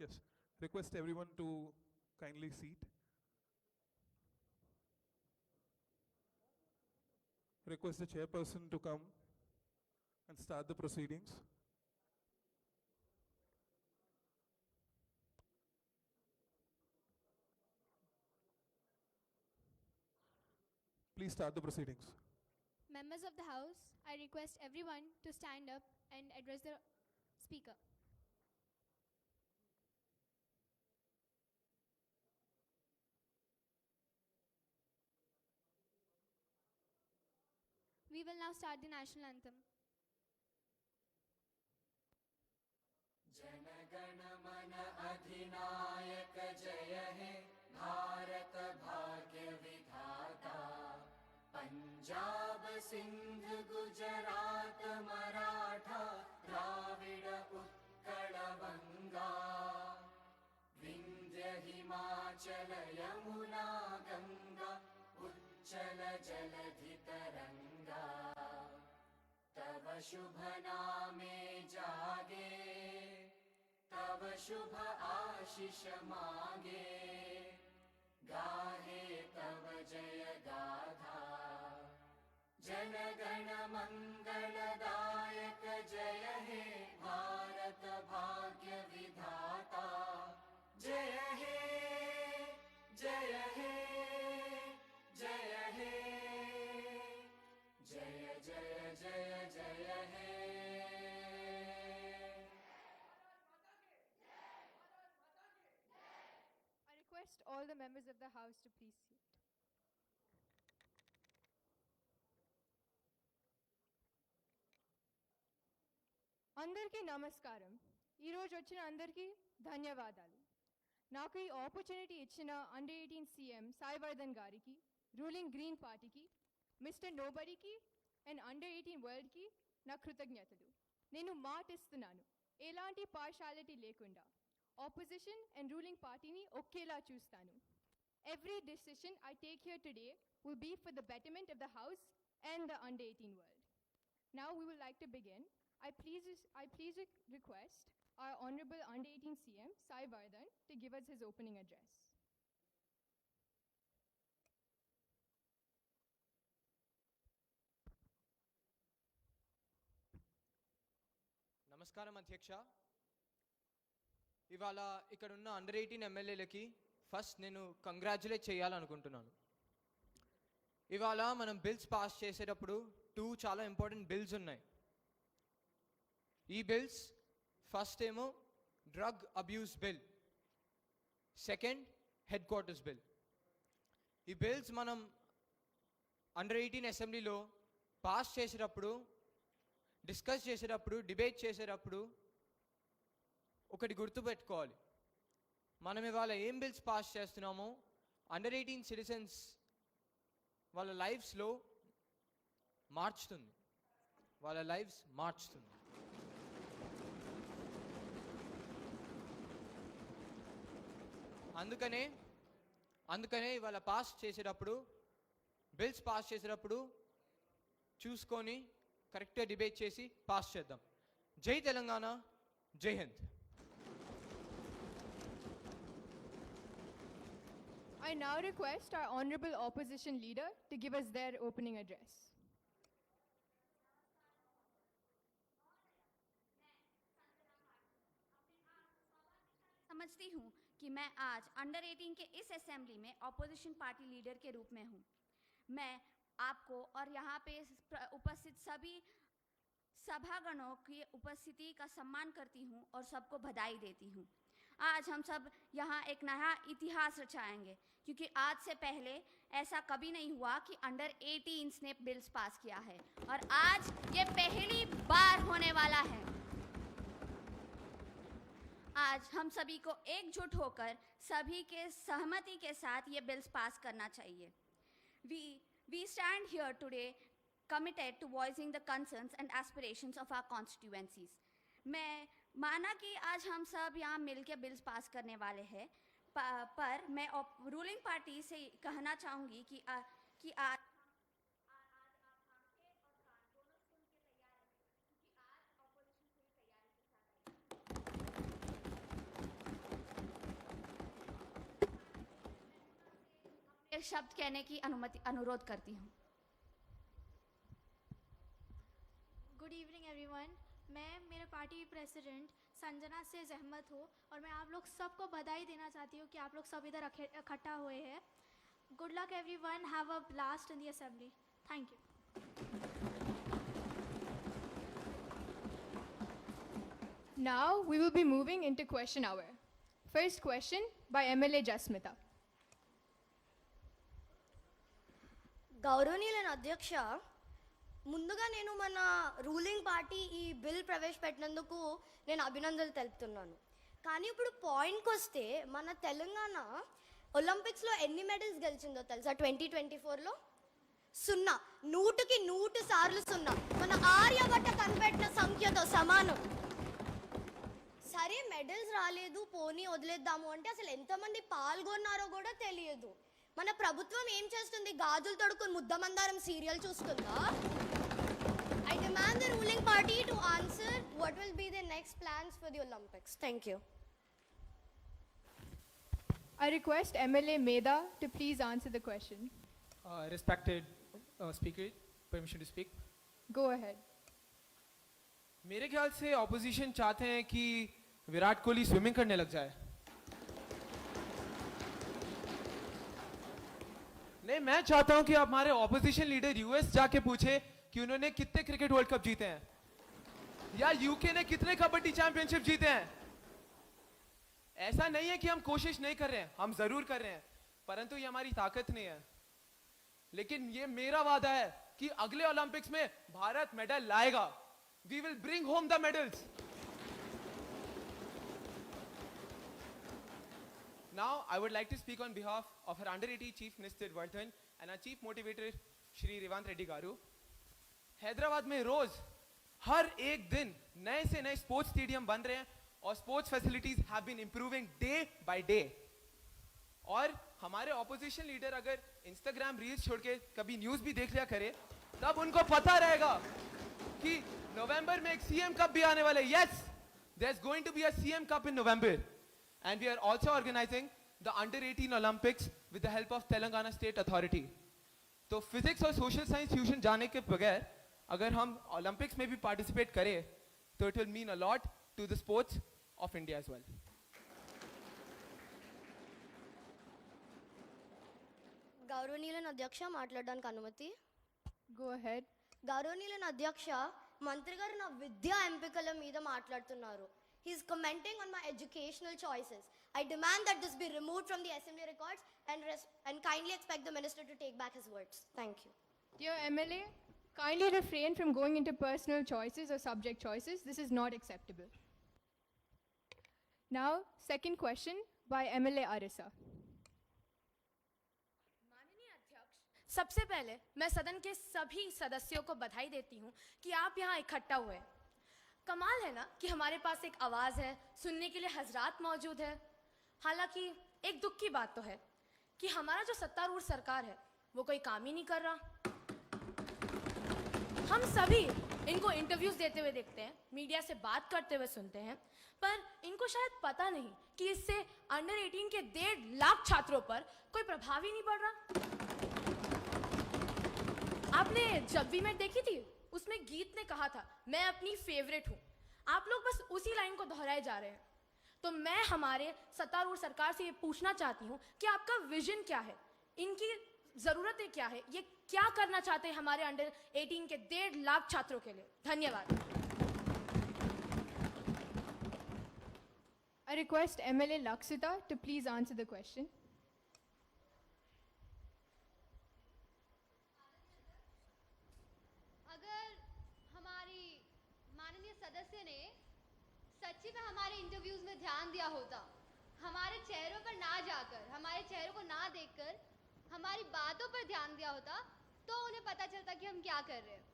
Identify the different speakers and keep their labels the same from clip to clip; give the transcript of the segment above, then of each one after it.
Speaker 1: Yes. Request everyone to kindly seat. Request the chairperson to come and start the proceedings. Please start the proceedings.
Speaker 2: Members of the House, I request everyone to stand up and address the Speaker. We will now start the national anthem.
Speaker 3: Jana Gana Mana अधिनायक जय हे। भारत भाग्य विधाता। पंजाब सिंध गुजरात मराठा। द्राविड उत्कल बंगा। विंध्य हिमाचल यमुना गंगा। उच्चल जलधि शुभ नामे जागे तब शुभ आशीष मागे। गाहे तब जय गाथा जन गण मंगल मंगलदायक जय हे भारत भाग्य विधाता। जय हे जय हे।
Speaker 4: Request all the members of the House to please seat. అందరికీ నమస్కారం. ఈరోజు వచ్చిన అందరికీ ధన్యవాదాలు. నాకు ఈ ఆపర్చునిటీ ఇచ్చిన అండర్ ఎయిటీన్ సీఎం సాయివర్ధన్ గారికి రూలింగ్ గ్రీన్ పార్టీకి mister nobody and under eighteen వరల్డ్కి నా కృతజ్ఞతలు. నేను మాటిస్తున్నాను. ఎలాంటి పార్షాలిటీ లేకుండా. opposition and ruling party ni okela chustanu. Every decision I take here today will be for the betterment of the House and the under 18 world. Now we would like to begin. I please, I please request our Honorable Under 18 CM, Sai Vardhan, to give us his opening address.
Speaker 5: Namaskaram, Antyaksha. ఇవాళ ఇక్కడ ఉన్న under eighteen ఎమ్మెల్యేలకి first నేను congratulate చేయాలనుకుంటున్నాను. ఇవాళ మనం bills pass చేసేటప్పుడు two చాలా ఇంపార్టెంట్ బిల్స్ ఉన్నాయి. ఈ బిల్స్ ఫస్ట్ ఏమో drug abuse bill second headquarters bill ఈ బిల్స్ మనం అండర్ ఎయిటీన్ అసెంబ్లీలో పాస్ చేసేటప్పుడు డిస్కస్ చేసేటప్పుడు డిబేట్ చేసేటప్పుడు ఒకటి గుర్తుపెట్టుకోవాలి. మనం ఇవాళ ఏం బిల్స్ పాస్ చేస్తున్నామో అండర్ ఎయిటీన్ సిటిజన్స్ వాళ్ళ లైఫ్స్లో మార్చుతుంది. వాళ్ళ లైఫ్స్ మార్చుతుంది. అందుకనే అందుకనే ఇవాళ పాస్ చేసేటప్పుడు బిల్స్ పాస్ చేసేటప్పుడు చూసుకొని కరెక్ట్గా డిబేట్ చేసి పాస్ చేద్దాం. జై తెలంగాణ జై Hind.
Speaker 4: I now request our Honorable Opposition Leader to give us their opening address.
Speaker 6: समझती हूँ कि मैं आज अंडर 18 के इस असेंबली में ऑपोजिशन पार्टी लीडर के रूप में हूँ मैं आपको और यहाँ पे उपस्थित सभी सभागणों की उपस्थिति का सम्मान करती हूँ और सबको बधाई देती हूँ आज हम सब यहाँ एक नया इतिहास रचाएँगे, क्योंकि आज से पहले ऐसा कभी नहीं हुआ कि अंडर 18 ने बिल्स पास किया है, और आज ये पहली बार होने वाला है। आज हम सभी को एकजुट होकर सभी के सहमति के साथ ये बिल्स पास करना चाहिए। We we stand here today committed to voicing the concerns and aspirations of our constituencies. मैं माना कि आज हम सब यहाँ मिलकर बिल्स पास करने वाले हैं पर मैं रूलिंग पार्टी से कहना चाहूँगी कि आ, कि आ, शब्द कहने की अनुमति अनुरोध करती हूँ।
Speaker 2: गुड इवनिंग एवरीवन मैं मेरे पार्टी प्रेसिडेंट संजना से जहमत हूँ और मैं आप लोग सबको बधाई देना चाहती हूँ कि आप लोग सब इधर इकट्ठा हुए हैं good luck everyone have a blast in the assembly thank you
Speaker 4: Now we will be moving into question hour. First question by MLA Jasmita.
Speaker 7: ಗೌರವನೀಯನ ಅಧ್ಯಕ್ಷ ముందుగా నేను మన రూలింగ్ పార్టీ ఈ బిల్ ప్రవేశపెట్టినందుకు నేను అభినందనలు తెలుపుతున్నాను. కానీ ఇప్పుడు పాయింట్కి వస్తే మన తెలంగాణ ఒలింపిక్స్లో ఎన్ని మెడల్స్ గెలిచిందో తెలుసా? ట్వంటీ ట్వంటీ ఫోర్లో? సున్నా. నూటికి నూటు సార్లు సున్నా. మన ఆర్యభట్ట కనిపెట్టిన సంఖ్యతో సమానం. సరే మెడల్స్ రాలేదు పోనీ వదిలేద్దాము అంటే అసలు ఎంతమంది పాల్గొన్నారో కూడా తెలియదు. మన ప్రభుత్వం ఏం చేస్తుంది గాజులు తొడుకుని Muddamandaram serial చూస్తుందా I demand the ruling party to answer what will be the next plans for the Olympics thank you
Speaker 4: I request MLA Meda to please answer the question.
Speaker 8: Uh, respected uh, speaker, permission to speak.
Speaker 4: Go ahead.
Speaker 8: मेरे ख्याल से opposition चाहते हैं कि Virat Kohli swimming करने लग जाए नहीं, मैं चाहता हूँ कि हमारे ऑपोजिशन लीडर यूएस जाके पूछे कि उन्होंने कितने क्रिकेट वर्ल्ड कप जीते हैं। या यूके ने कितने कबड्डी चैंपियनशिप जीते हैं। ऐसा नहीं है कि हम कोशिश नहीं कर रहे हैं, हम ज़रूर कर रहे हैं, परंतु ये हमारी ताकत नहीं है। लेकिन ये मेरा वादा है कि अगले ओलंपिक्स में भारत मेडल लाएगा। We will bring home the medals Now, I would like to speak on behalf of our under 18 chief Mr. Vardhan and our chief motivator Shri Revant Reddy Garu. Hyderabad में रोज हर एक दिन नए से नए sports stadium बन रहे हैं और sports facilities have been improving day by day और हमारे ऑपोजिशन लीडर अगर इंस्टाग्राम रील्स छोड़ के कभी न्यूज़ भी देख लिया करे तब उनको पता रहेगा कि नवंबर में एक सीएम कप भी आने वाला yes there is going to be a CM cup in November And we are also organising the under 18 Olympics with the help of Telangana state authority तो फिजिक्स और सोशल साइंस ट्यूशन जाने के बगैर अगर हम ओलंपिक्स में भी participate करें तो it will mean a lot to the sports of India as well
Speaker 7: గౌరవనీయులైన అధ్యక్ష మాట్లాడడానికి అనుమతి
Speaker 4: Go ahead.
Speaker 7: గౌరవనీయులైన అధ్యక్ష మంత్రి గారు నా విద్యా ఎంపికల మీద మాట్లాడుతున్నారు he is commenting on my educational choices. I demand that this be removed from the assembly records and, and kindly expect the minister to take back his words. Thank you.
Speaker 4: Dear MLA, kindly refrain from going into personal choices or subject choices. This is not acceptable. Now, second question by MLA Arisa.
Speaker 9: सबसे पहले मैं सदन के सभी सदस्यों को बधाई देती हूँ कि आप यहाँ इकट्ठा हुए कमाल है ना कि हमारे पास एक आवाज़ है, सुनने के लिए हजरात मौजूद है। हालाँकि एक दुख की बात तो है कि हमारा जो सत्तारूढ़ सरकार है, वो कोई काम ही नहीं कर रहा। हम सभी इनको इंटरव्यूज़ देते हुए देखते हैं मीडिया से बात करते हुए सुनते हैं, पर इनको शायद पता नहीं कि इससे अंडर 18 के डेढ़ लाख छात्रों पर कोई प्रभाव ही नहीं पड़ रहा। आपने जब भी मैं देखी थी उसमें गीत ने कहा था, मैं अपनी फेवरेट हूँ। आप लोग बस उसी लाइन को दोहराए जा रहे हैं। तो मैं हमारे सत्तारूढ़ सरकार से ये पूछना चाहती हूँ कि आपका विजन क्या है? इनकी जरूरतें क्या है? ये क्या करना चाहते हैं हमारे अंडर 18 के डेढ़ लाख छात्रों के लिए? धन्यवाद।
Speaker 4: I request MLA Laksita to please answer the question.
Speaker 10: अगर हमारी माननीय सदस्य ने सच्ची में हमारे इंटरव्यूज़ में ध्यान दिया होता। हमारे चेहरों पर ना जाकर, हमारे चेहरों को ना देखकर, हमारी बातों पर ध्यान दिया होता तो उन्हें पता चलता कि हम क्या कर रहे हैं।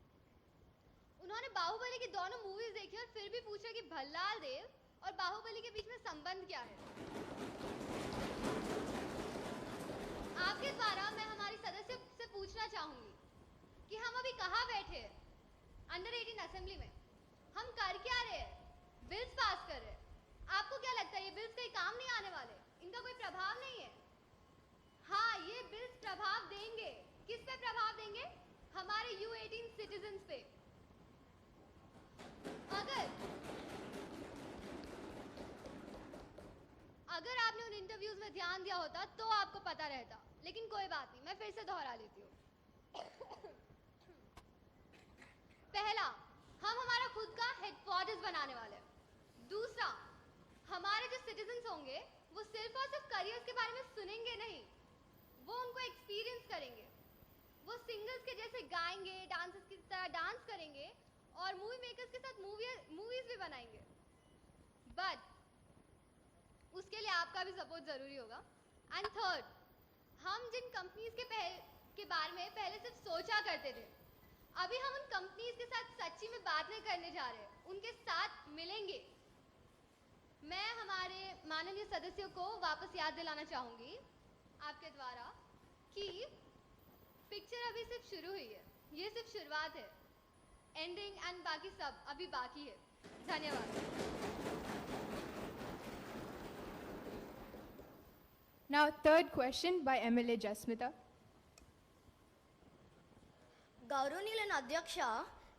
Speaker 10: उन्होंने बाहुबली की दोनों मूवीज़ देखी और फिर भी पूछा कि भल्लाल देव और बाहुबली के बीच में संबंध क्या है? आपके द्वारा मैं हमारी सदस्य से पूछना चाहूँगी कि हम अभी कहाँ बैठे हैं? अंडर 18 असेंबली में। हम कर क्या रहे हैं? बिल्स पास कर रहे हैं। आपको क्या लगता है, ये बिल्स कहीं काम नहीं आने वाले? इनका कोई प्रभाव नहीं है? हाँ ये बिल्स प्रभाव देंगे। किस पे प्रभाव देंगे? हमारे यू एटीन सिटीजन्स पे। अगर अगर आपने उन इंटरव्यूज़ में ध्यान दिया होता तो आपको पता रहता। लेकिन कोई बात नहीं, मैं फिर से दोहरा लेती हूँ। पहला, हम हमारा खुद का हेडक्वार्टर्स बनाने वाले हैं। दूसरा हमारे जो सिटीजन्स होंगे, वो सिर्फ़ और सिर्फ़ करियर्स के बारे में सुनेंगे नहीं। वो उनको एक्सपीरियंस करेंगे। वो सिंगर्स के जैसे गाएँगे डांसर्स की तरह डांस करेंगे और मूवी मेकर्स के साथ मूवी मूवीज़ भी बनाएँगे। बट उसके लिए आपका भी सपोर्ट ज़रूरी होगा। एंड थर्ड हम जिन कंपनीज़ के पहले के बारे में पहले सिर्फ़ सोचा करते थे, अभी हम उन कंपनीज़ के साथ सच्ची में बात नहीं करने जा रहे हैं। उनके साथ मिलेंगे। मैं हमारे माननीय सदस्यों को वापस याद दिलाना चाहूँगी आपके द्वारा कि पिक्चर अभी सिर्फ़ शुरू हुई है। ये सिर्फ़ शुरुआत है। एंडिंग एंड बाकी सब अभी बाकी है। धन्यवाद।
Speaker 4: Now, third question by MLA Jasmita
Speaker 7: गौरवनील ಅಧ್ಯಕ್ಷ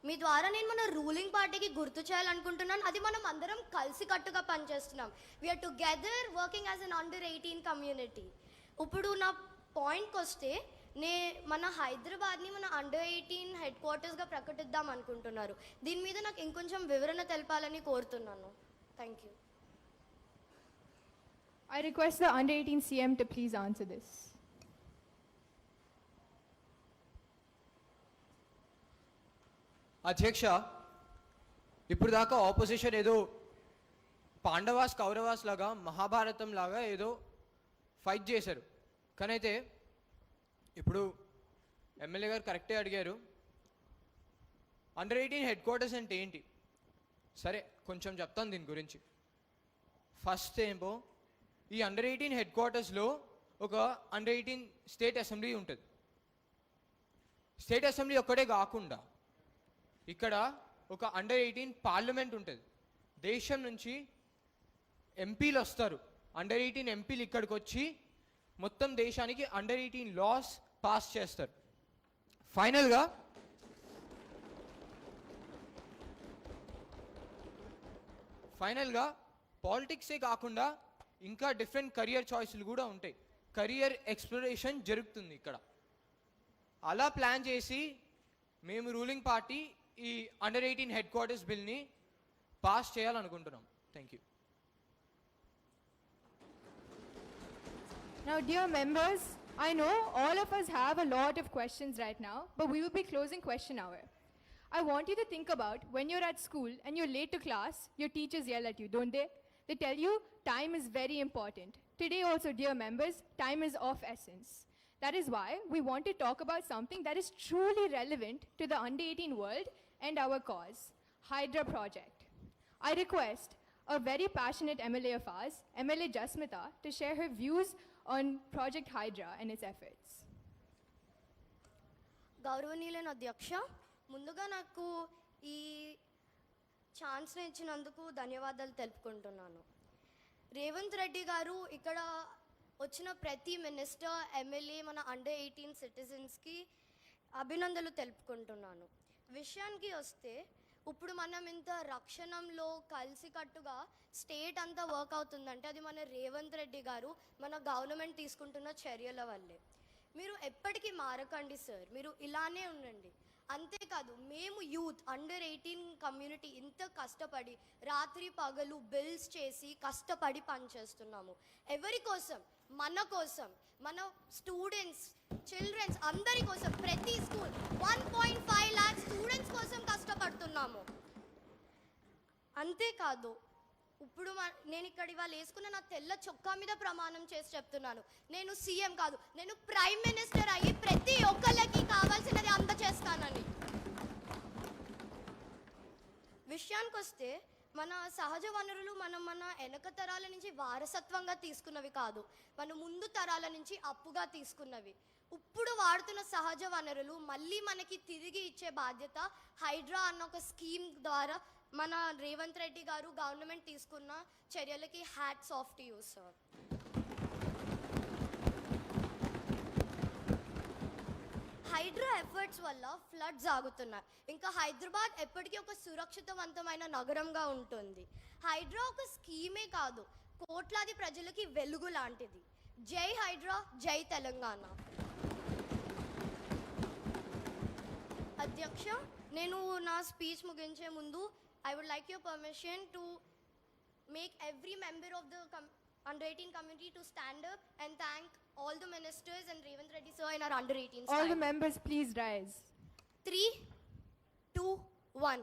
Speaker 7: మీ ద్వారా నేను మన రూలింగ్ పార్టీకి గుర్తు చేయాలనుకుంటున్నాను. అది మనం అందరం కలిసికట్టుగా పనిచేస్తున్నాం. We are together working as an under eighteen community ఇప్పుడు నా పాయింట్కి వస్తే నే మన హైదరాబాద్ని మన అండర్ ఎయిటీన్ హెడ్ క్వార్టర్స్గా ప్రకటిద్దాం అనుకుంటున్నారు. దీని మీద నాకు ఇంకొంచెం వివరణ తెలపాలని కోరుతున్నాను. Thank you
Speaker 4: I request the under eighteen CM to please answer this
Speaker 5: అధ్యక్ష ఇప్పుడు దాకా ఆపోజిషన్ ఏదో పాండవాస్ కౌరవాస్ లాగా మహాభారతం లాగా ఏదో ఫైట్ చేశారు. కానీ అయితే ఇప్పుడు ఎమ్మెల్యే గారు కరెక్టే అడిగారు. అండర్ ఎయిటీన్ హెడ్ క్వార్టర్స్ అంటే ఏంటి? సరే కొంచెం చెప్తాను దీని గురించి. ఫస్ట్ ఏమో ఈ అండర్ ఎయిటీన్ హెడ్ క్వార్టర్స్లో ఒక అండర్ ఎయిటీన్ స్టేట్ అసెంబ్లీ ఉంటుంది. స్టేట్ అసెంబ్లీ ఒక్కటే కాకుండా ఇక్కడ ఒక అండర్ ఎయిటీన్ పార్లమెంట్ ఉంటుంది. దేశం నుంచి ఎంపీలు వస్తారు. అండర్ ఎయిటీన్ ఎంపీలు ఇక్కడికి వచ్చి మొత్తం దేశానికి అండర్ ఎయిటీన్ లాస్ పాస్ చేస్తారు. ఫైనల్గా ఫైనల్గా పాలిటిక్సే కాకుండా ఇంకా డిఫరెంట్ కెరియర్ చాయిస్లు కూడా ఉంటాయి. కెరియర్ ఎక్స్ప్లోరేషన్ జరుగుతుంది ఇక్కడ. అలా ప్లాన్ చేసి మేము ruling party ఈ అండర్ ఎయిటీన్ హెడ్ క్వార్టర్స్ బిల్ని పాస్ చేయాలనుకుంటున్నాం thank you
Speaker 4: Now, dear members, I know all of us have a lot of questions right now, but we will be closing question hour. I want you to think about when you're at school and you're late to class, your teachers yell at you, don't they? They tell you time is very important. Today, also, dear members, time is of essence. That is why we want to talk about something that is truly relevant to the under 18 world and our cause Hydra Project. I request a very passionate MLA of ours, MLA Jasmita, to share her views on Project Hydra and its efforts.
Speaker 7: గౌరవనీయులైన అధ్యక్ష ముందుగా నాకు ఈ ఛాన్స్ని ఇచ్చినందుకు ధన్యవాదాలు తెలుపుకుంటున్నాను రేవంత్ రెడ్డి గారు ఇక్కడ వచ్చిన ప్రతి మినిస్టర్ ఎమ్మెల్యే మన అండర్ ఎయిటీన్ సిటిజన్స్కి అభినందనలు తెలుపుకుంటున్నాను విషయానికి వస్తే ఇప్పుడు మనం ఇంత రక్షణంలో కలిసికట్టుగా స్టేట్ అంతా వర్క్ అవుతుందంటే అది మన రేవంత్ రెడ్డి గారు మన గవర్నమెంట్ తీసుకుంటున్న చర్యల వల్లే. మీరు ఎప్పటికీ మారకండి సార్. మీరు ఇలానే ఉండండి. అంతేకాదు మేము యూత్ అండర్ ఎయిటీన్ కమ్యూనిటీ ఇంత కష్టపడి రాత్రి పగలు బిల్స్ చేసి కష్టపడి పనిచేస్తున్నాము. ఎవరి కోసం? మన కోసం. మన స్టూడెంట్స్ చిల్డ్రన్స్ అందరి కోసం ప్రతి స్కూల్ వన్ అంతేకాదు ఇప్పుడు మ- నేను ఇక్కడ ఇవాళ వేసుకున్న నా తెల్ల చొక్కా మీద ప్రమాణం చేసి చెప్తున్నాను. నేను సీఎం కాదు నేను ప్రైమ్ మినిస్టర్ అయ్యి ప్రతి ఒక్కళ్ళకి కావాల్సినది అందచేస్తానని. విషయానికి వస్తే మన సహజ వనరులు మనం మన వెనక తరాల నుంచి వారసత్వంగా తీసుకున్నవి కాదు మన ముందు తరాల నుంచి అప్పుగా తీసుకున్నవి. ఇప్పుడు వాడుతున్న సహజ వనరులు మళ్ళీ మనకి తిరిగి ఇచ్చే బాధ్యత హైడ్రా అన్న ఒక స్కీమ్ ద్వారా మన రేవంత్ రెడ్డి గారు గవర్నమెంట్ తీసుకున్న చర్యలకి hats off to you sir Hydraa efforts వల్ల ఫ్లడ్స్ ఆగుతున్నాయి. ఇంకా హైదరాబాద్ ఎప్పటికీ ఒక సురక్షితవంతమైన నగరంగా ఉంటుంది. హైడ్రా ఒక స్కీమే కాదు కోట్లాది ప్రజలకి వెలుగు లాంటిది. జై హైడ్రా జై తెలంగాణ. అధ్యక్ష నేను నా స్పీచ్ ముగించే ముందు I would like your permission to make every member of the under 18 community to stand up and thank all the ministers and Raven Reddy sir in our under 18
Speaker 4: All the members, please rise.
Speaker 7: Three, two, one.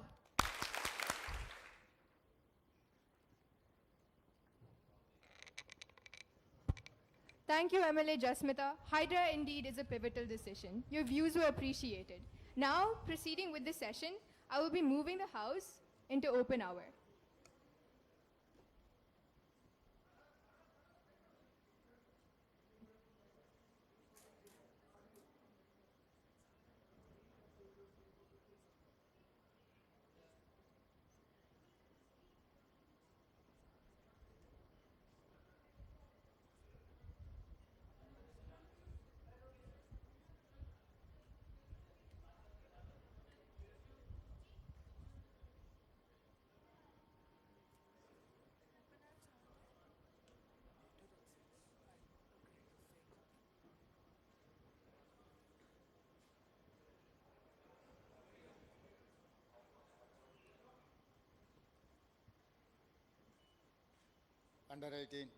Speaker 4: Thank you, MLA Jasmita. Hydra indeed is a pivotal decision. Your views were appreciated. Now, proceeding with the session, I will be moving the House into open hour.
Speaker 11: Under eighteen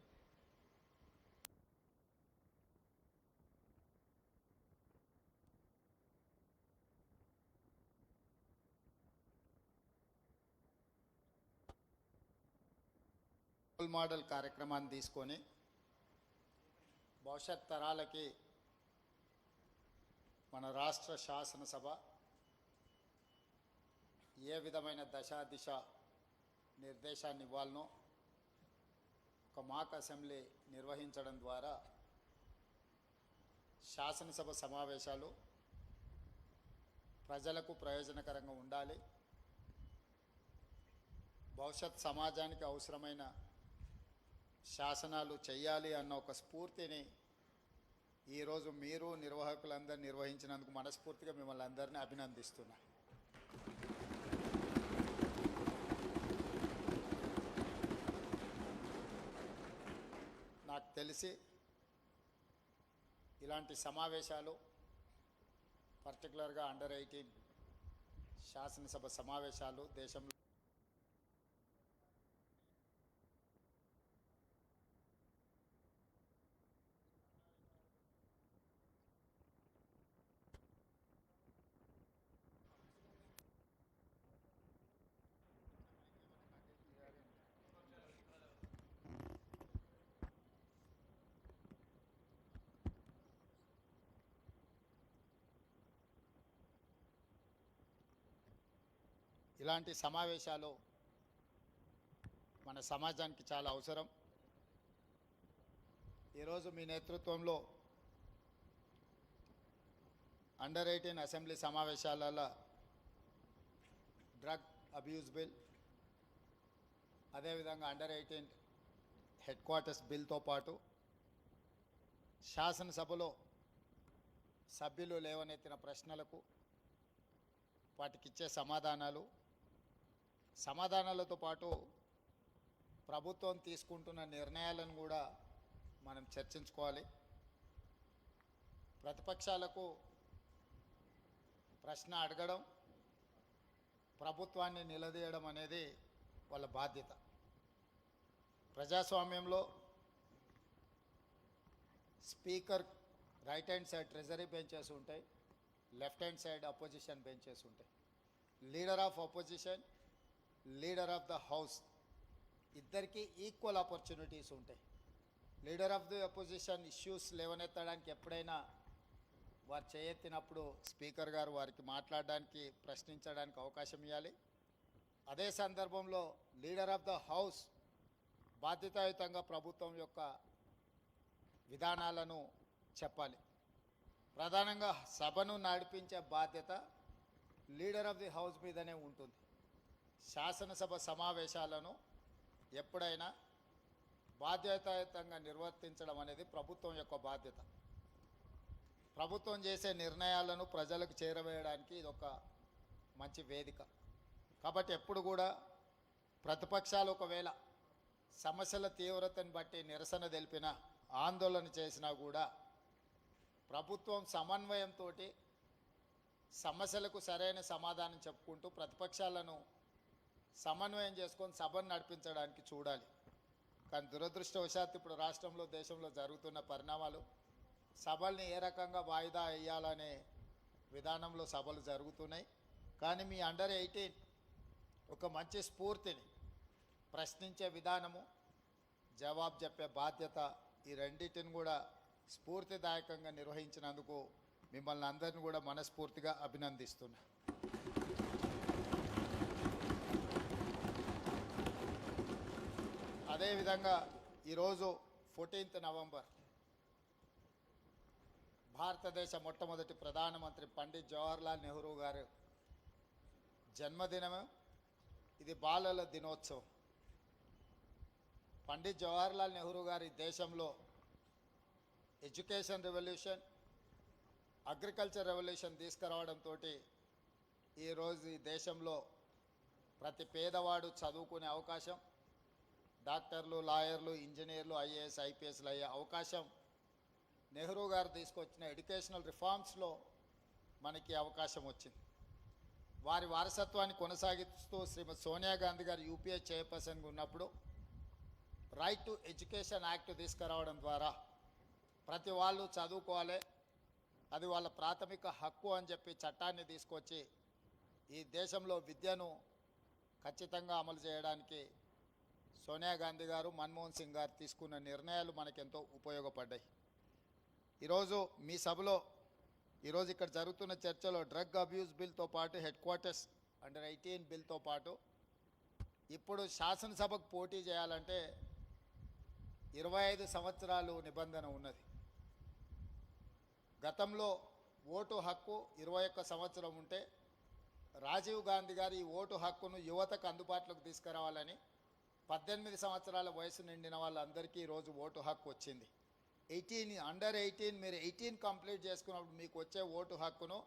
Speaker 11: role model కార్యక్రమాన్ని తీసుకొని భవిష్యత్ తరాలకి మన రాష్ట్ర శాసనసభ ఏ విధమైన దశా దిశ నిర్దేశాన్ని ఇవ్వాలనో ఒక మాక్ assembly నిర్వహించడం ద్వారా శాసనసభ సమావేశాలు ప్రజలకు ప్రయోజనకరంగా ఉండాలి. భవిష్యత్ సమాజానికి అవసరమైన శాసనాలు చేయాలి అన్న ఒక స్ఫూర్తిని ఈరోజు మీరు నిర్వాహకులందరూ నిర్వహించినందుకు మనస్ఫూర్తిగా మిమ్మల్ని అందరినీ అభినందిస్తున్నాను నాకు తెలిసి ఇలాంటి సమావేశాలు పర్టికులర్గా అండర్ ఎయిటీన్ శాసనసభ సమావేశాలు దేశంలో ఇలాంటి సమావేశాలు మన సమాజానికి చాలా అవసరం. ఈరోజు మీ నేతృత్వంలో అండర్ ఎయిటీన్ అసెంబ్లీ సమావేశాలలో డ్రగ్ అబ్యూస్ బిల్ అదేవిధంగా అండర్ ఎయిటీన్ హెడ్ క్వార్టర్స్ బిల్తో పాటు శాసనసభలో సభ్యులు లేవనెత్తిన ప్రశ్నలకు వాటికి ఇచ్చే సమాధానాలు సమాధానాలతో పాటు ప్రభుత్వం తీసుకుంటున్న నిర్ణయాలను కూడా మనం చర్చించుకోవాలి. ప్రతిపక్షాలకు ప్రశ్న అడగడం ప్రభుత్వాన్ని నిలదీయడం అనేది వాళ్ళ బాధ్యత. ప్రజాస్వామ్యంలో speaker right hand side treasury benches ఉంటాయి left hand side opposition benches ఉంటాయి. Leader of opposition leader of the house. ఇద్దరికి ఈక్వల్ ఆపర్చునిటీస్ ఉంటాయి. Leader of the opposition issues లేవనెత్తడానికి ఎప్పుడైనా వారు చేయెత్తినప్పుడు స్పీకర్ గారు వారికి మాట్లాడడానికి ప్రశ్నించడానికి అవకాశం ఇవ్వాలి. అదే సందర్భంలో లీడర్ ఆఫ్ ద హౌస్ బాధ్యతాయుతంగా ప్రభుత్వం యొక్క విధానాలను చెప్పాలి. ప్రధానంగా సభను నడిపించే బాధ్యత లీడర్ ఆఫ్ ది హౌస్ మీదనే ఉంటుంది. శాసనసభ సమావేశాలను ఎప్పుడైనా బాధ్యతాయుతంగా నిర్వర్తించడం అనేది ప్రభుత్వం యొక్క బాధ్యత. ప్రభుత్వం చేసే నిర్ణయాలను ప్రజలకు చేరవేయడానికి ఇది ఒక మంచి వేదిక. కాబట్టి ఎప్పుడు కూడా ప్రతిపక్షాలు ఒకవేళ సమస్యల తీవ్రతను బట్టి నిరసన తెలిపిన ఆందోళన చేసినా కూడా ప్రభుత్వం సమన్వయంతో సమస్యలకు సరైన సమాధానం చెప్పుకుంటూ ప్రతిపక్షాలను సమన్వయం చేసుకొని సభను నడిపించడానికి చూడాలి. కానీ దురదృష్టవశాత్తు ఇప్పుడు రాష్ట్రంలో దేశంలో జరుగుతున్న పరిణామాలు సభల్ని ఏ రకంగా వాయిదా వేయాలనే విధానంలో సభలు జరుగుతున్నాయి. కానీ మీ అండర్ ఎయిటీన్ ఒక మంచి స్ఫూర్తిని ప్రశ్నించే విధానము జవాబు చెప్పే బాధ్యత ఈ రెండింటిని కూడా స్ఫూర్తిదాయకంగా నిర్వహించినందుకు మిమ్మల్ని అందరిని కూడా మనస్ఫూర్తిగా అభినందిస్తున్నా. అదేవిధంగా ఈరోజు ఫోర్టీన్త్ నవంబర్ భారతదేశ మొట్టమొదటి ప్రధానమంత్రి పండిత్ జవహర్లాల్ నెహ్రూ గారు జన్మదినము. ఇది బాలల దినోత్సవం. పండిత్ జవహర్లాల్ నెహ్రూ గారి దేశంలో ఎడ్యుకేషన్ రెవల్యూషన్ అగ్రికల్చర్ రెవల్యూషన్ తీసుకురావడంతో ఈరోజు ఈ దేశంలో ప్రతి పేదవాడు చదువుకునే అవకాశం డాక్టర్లు లాయర్లు ఇంజనీర్లు ఐఏఎస్ ఐపీఎస్లు అయ్యే అవకాశం నెహ్రూ గారు తీసుకొచ్చిన ఎడ్యుకేషనల్ రిఫార్మ్స్లో మనకి అవకాశం వచ్చింది. వారి వారసత్వాన్ని కొనసాగిస్తూ శ్రీమతి సోనియా గాంధీ గారు యూపీఏ చైర్పర్సన్గా ఉన్నప్పుడు రైట్ టు ఎడ్యుకేషన్ యాక్ట్ తీసుకురావడం ద్వారా ప్రతి వాళ్ళు చదువుకోవాలి అది వాళ్ళ ప్రాథమిక హక్కు అని చెప్పి చట్టాన్ని తీసుకొచ్చి ఈ దేశంలో విద్యను ఖచ్చితంగా అమలు చేయడానికి సోనియా గాంధీ గారు మన్మోహన్ సింగ్ గారు తీసుకున్న నిర్ణయాలు మనకెంతో ఉపయోగపడ్డాయి. ఈరోజు మీ సభలో ఈరోజు ఇక్కడ జరుగుతున్న చర్చలో డ్రగ్ అబ్యూస్ బిల్తో పాటు హెడ్ క్వార్టర్స్ అండర్ ఎయిటీన్ బిల్తో పాటు ఇప్పుడు శాసనసభకు పోటీ చేయాలంటే ఇరవై ఐదు సంవత్సరాలు నిబంధన ఉన్నది. గతంలో ఓటు హక్కు ఇరవై ఒక్క సంవత్సరం ఉంటే రాజీవ్ గాంధీ గారు ఈ ఓటు హక్కును యువతకు అందుబాటులోకి తీసుకురావాలని పద్దెనిమిది సంవత్సరాల వయసు నిండిన వాళ్ళందరికీ ఈరోజు ఓటు హక్కు వచ్చింది. ఎయిటీన్ అండర్ ఎయిటీన్ మీరు ఎయిటీన్ కంప్లీట్ చేసుకున్నప్పుడు మీకు వచ్చే ఓటు హక్కును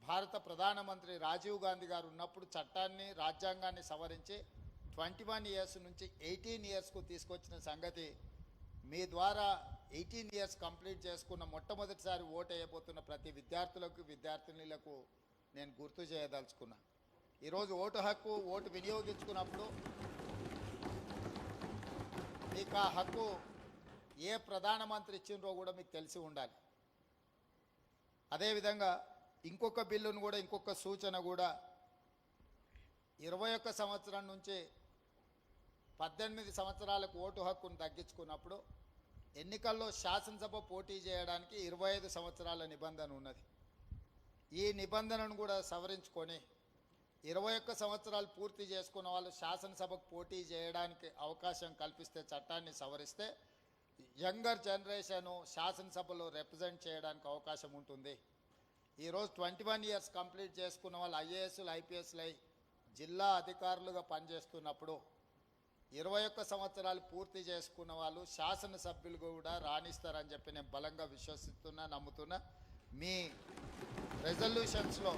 Speaker 11: భారత ప్రధానమంత్రి రాజీవ్ గాంధీ గారు ఉన్నప్పుడు చట్టాన్ని రాజ్యాంగాన్ని సవరించి ట్వంటీ వన్ ఇయర్స్ నుంచి ఎయిటీన్ ఇయర్స్కు తీసుకొచ్చిన సంగతి మీ ద్వారా ఎయిటీన్ ఇయర్స్ కంప్లీట్ చేసుకున్న మొట్టమొదటిసారి ఓటు వేయబోతున్న ప్రతి విద్యార్థులకు విద్యార్థినులకు నేను గుర్తు చేయదలుచుకున్నా. ఈరోజు ఓటు హక్కు ఓటు వినియోగించుకున్నప్పుడు మీకు ఆ హక్కు ఏ ప్రధానమంత్రి ఇచ్చిండ్రో కూడా మీకు తెలిసి ఉండాలి. అదేవిధంగా ఇంకొక బిల్లును కూడా ఇంకొక సూచన కూడా ఇరవై ఒక్క సంవత్సరం నుంచి పద్దెనిమిది సంవత్సరాలకు ఓటు హక్కును తగ్గించుకున్నప్పుడు ఎన్నికల్లో శాసనసభ పోటీ చేయడానికి ఇరవై ఐదు సంవత్సరాల నిబంధన ఉన్నది. ఈ నిబంధనను కూడా సవరించుకొని ఇరవై ఒక్క సంవత్సరాలు పూర్తి చేసుకున్న వాళ్ళు శాసనసభకు పోటీ చేయడానికి అవకాశం కల్పిస్తే చట్టాన్ని సవరిస్తే యంగర్ జనరేషను శాసనసభలో రిప్రజెంట్ చేయడానికి అవకాశం ఉంటుంది. ఈరోజు ట్వంటీ వన్ ఇయర్స్ కంప్లీట్ చేసుకున్న వాళ్ళు ఐఏఎస్లు ఐపీఎస్లు అయి జిల్లా అధికారులుగా పనిచేస్తున్నప్పుడు ఇరవై ఒక్క సంవత్సరాలు పూర్తి చేసుకున్న వాళ్ళు శాసనసభ్యులు కూడా రాణిస్తారని చెప్పి నేను బలంగా విశ్వసిస్తున్నా నమ్ముతున్నా. మీ రెజల్యూషన్స్లో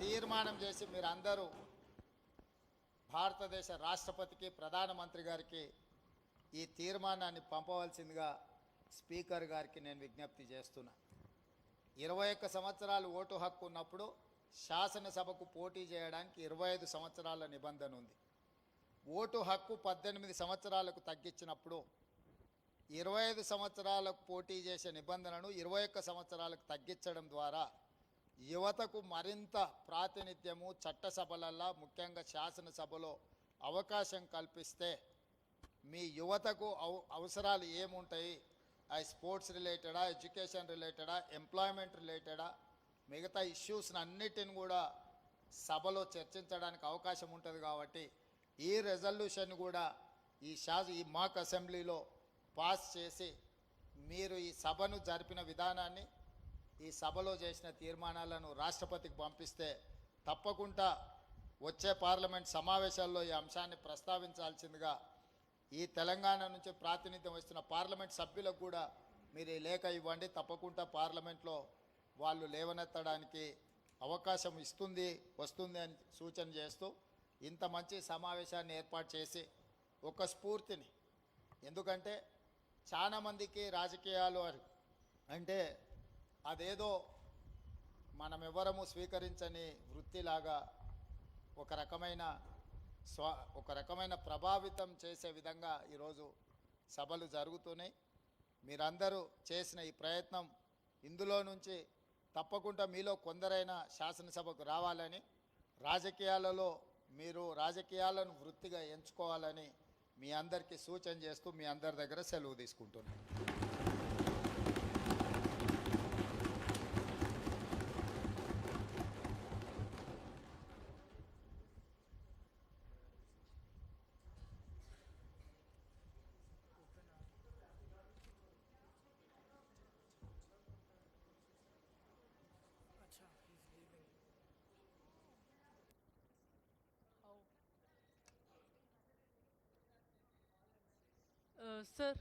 Speaker 11: తీర్మానం చేసి మీరు అందరూ భారతదేశ రాష్ట్రపతికి ప్రధానమంత్రి గారికి ఈ తీర్మానాన్ని పంపవలసిందిగా స్పీకర్ గారికి నేను విజ్ఞప్తి చేస్తున్నా. ఇరవై ఒక్క సంవత్సరాలు ఓటు హక్కు ఉన్నప్పుడు శాసనసభకు పోటీ చేయడానికి ఇరవై ఐదు సంవత్సరాల నిబంధన ఉంది. ఓటు హక్కు పద్దెనిమిది సంవత్సరాలకు తగ్గించినప్పుడు ఇరవై ఐదు సంవత్సరాలకు పోటీ చేసే నిబంధనను ఇరవై ఒక్క సంవత్సరాలకు తగ్గించడం ద్వారా యువతకు మరింత ప్రాతినిధ్యము చట్టసభలల్లో ముఖ్యంగా శాసనసభలో అవకాశం కల్పిస్తే మీ యువతకు అవసరాలు ఏముంటాయి? అవి స్పోర్ట్స్ రిలేటెడా ఎడ్యుకేషన్ రిలేటెడా ఎంప్లాయ్మెంట్ రిలేటెడా? మిగతా ఇష్యూస్ని అన్నిటిని కూడా సభలో చర్చించడానికి అవకాశం ఉంటుంది కాబట్టి ఈ రెజల్యూషన్ కూడా ఈ శాస ఈ మాక్ అసెంబ్లీలో పాస్ చేసి మీరు ఈ సభను జరిపిన విధానాన్ని ఈ సభలో చేసిన తీర్మానాలను రాష్ట్రపతికి పంపిస్తే తప్పకుండా వచ్చే పార్లమెంట్ సమావేశాల్లో ఈ అంశాన్ని ప్రస్తావించాల్సిందిగా ఈ తెలంగాణ నుంచి ప్రాతినిధ్యం వస్తున్న పార్లమెంట్ సభ్యులకు కూడా మీరు ఈ లేఖ ఇవ్వండి. తప్పకుండా పార్లమెంట్లో వాళ్ళు లేవనెత్తడానికి అవకాశం ఇస్తుంది వస్తుంది అని సూచన చేస్తూ ఇంత మంచి సమావేశాన్ని ఏర్పాటు చేసి ఒక స్ఫూర్తిని. ఎందుకంటే చాలామందికి రాజకీయాలు అంటే అదేదో మనం ఎవరము స్వీకరించని వృత్తిలాగా ఒక రకమైన స్వ ఒక రకమైన ప్రభావితం చేసే విధంగా ఈరోజు సభలు జరుగుతున్నాయి మీరందరూ చేసిన ఈ ప్రయత్నం ఇందులో నుంచి తప్పకుండా మీలో కొందరైనా శాసనసభకు రావాలని రాజకీయాలలో మీరు రాజకీయాలను వృత్తిగా ఎంచుకోవాలని మీ అందరికీ సూచన చేస్తూ మీ అందరి దగ్గర సెలవు తీసుకుంటున్నాను.
Speaker 12: Uh, sir,